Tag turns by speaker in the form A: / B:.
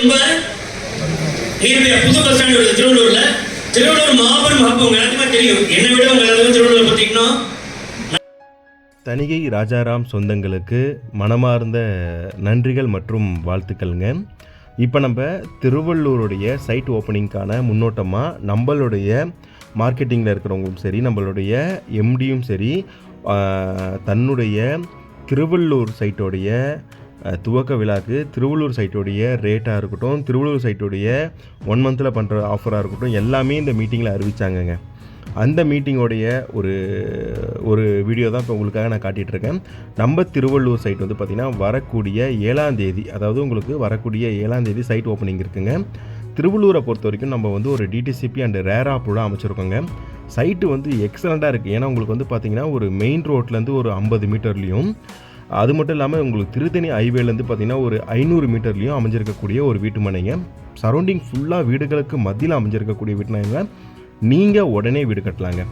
A: ரொம்ப நீர்மையா புது bus stand வருது திருவள்ளூர்ல. திருவள்ளூர் மாபெரும் ஹப் உங்க எல்லாத்துக்குமே தெரியும். என்னை விட உங்க எல்லாத்துக்கும் திருவள்ளூர் பத்திக்கணும் இன்னும்
B: தணிகை ராஜாராம் சொந்தங்களுக்கு மனமார்ந்த நன்றிகள் மற்றும் வாழ்த்துக்கள்ங்க. இப்போ நம்ம திருவள்ளூருடைய சைட் ஓப்பனிங்க்கான முன்னோட்டமாக நம்மளுடைய மார்க்கெட்டிங்கில் இருக்கிறவங்களும் சரி நம்மளுடைய எம்டியும் சரி தன்னுடைய திருவள்ளூர் சைட்டோடைய துவக்க விழாக்கு திருவள்ளூர் சைட்டுடைய ரேட்டாக இருக்கட்டும் திருவள்ளூர் சைட்டோடைய ஒன் மந்தில் பண்ணுற ஆஃபராக இருக்கட்டும் எல்லாமே இந்த மீட்டிங்கில் அறிவித்தாங்கங்க அந்த மீட்டிங்கோடைய ஒரு ஒரு வீடியோ தான் இப்போ உங்களுக்காக நான் காட்டிகிட்டு இருக்கேன். நம்ம திருவள்ளூர் சைட் வந்து பார்த்திங்கன்னா வரக்கூடிய ஏழாம் தேதி அதாவது உங்களுக்கு வரக்கூடிய ஏழாம் தேதி சைட் ஓப்பனிங் இருக்குங்க. திருவள்ளூரை பொறுத்த வரைக்கும் நம்ம வந்து ஒரு டிடிசிபி அண்ட் ரேரா புழா அமைச்சிருக்கோங்க. சைட்டு வந்து எக்ஸலண்ட்டாக இருக்குது ஏன்னா உங்களுக்கு வந்து பார்த்திங்கன்னா ஒரு மெயின் ரோட்லேருந்து ஒரு ஐம்பது மீட்டர்லேயும் அது மட்டும் இல்லாமல் உங்களுக்கு திருத்தணி ஹைவேலேருந்து பார்த்தீங்கன்னா ஒரு ஐநூறு மீட்டர்லேயும் அமைஞ்சிருக்கக்கூடிய ஒரு வீட்டு மனைங்க. சரௌண்டிங் ஃபுல்லாக வீடுகளுக்கு மத்தியில் அமைஞ்சிருக்கக்கூடிய வீட்டுமனைங்க நீங்கள் உடனே வீடு கட்டலாங்க.